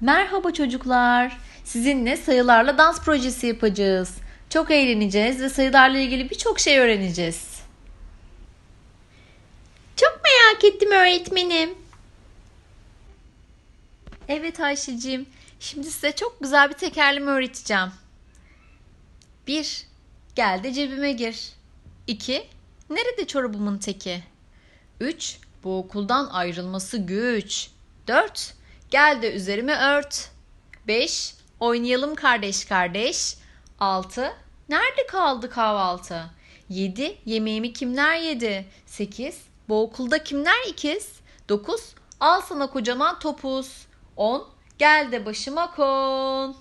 Merhaba çocuklar. Sizinle sayılarla dans projesi yapacağız. Çok eğleneceğiz ve sayılarla ilgili birçok şey öğreneceğiz. Çok merak ettim öğretmenim. Evet Ayşe'cim. Şimdi size çok güzel bir tekerleme öğreteceğim. 1. Gel de cebime gir. 2. Nerede çorabımın teki? 3. Bu okuldan ayrılması güç. 4. Gel de üzerime ört. 5. Oynayalım kardeş kardeş. 6. Nerede kaldı kahvaltı? 7. Yemeğimi kimler yedi? 8. Bu okulda kimler ikiz? 9. Al sana kocaman topuz. 10. Gel de başıma kon.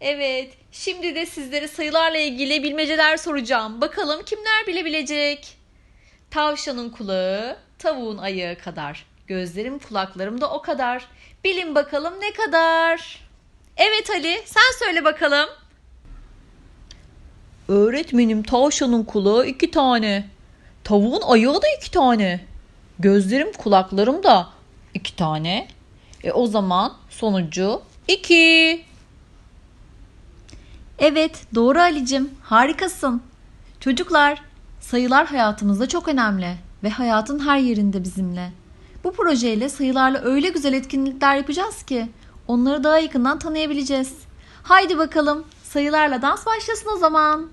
Evet, şimdi de sizlere sayılarla ilgili bilmeceler soracağım. Bakalım kimler bilebilecek? Tavşanın kulağı, tavuğun ayağı kadar. Gözlerim kulaklarım da o kadar. Bilin bakalım ne kadar? Evet Ali, sen söyle bakalım. Öğretmenim tavşanın kulağı iki tane. Tavuğun ayağı da iki tane. Gözlerim kulaklarım da iki tane. E o zaman sonucu iki. Evet, doğru Alicim. Harikasın. Çocuklar, sayılar hayatımızda çok önemli ve hayatın her yerinde bizimle. Bu projeyle sayılarla öyle güzel etkinlikler yapacağız ki onları daha yakından tanıyabileceğiz. Haydi bakalım, sayılarla dans başlasın o zaman.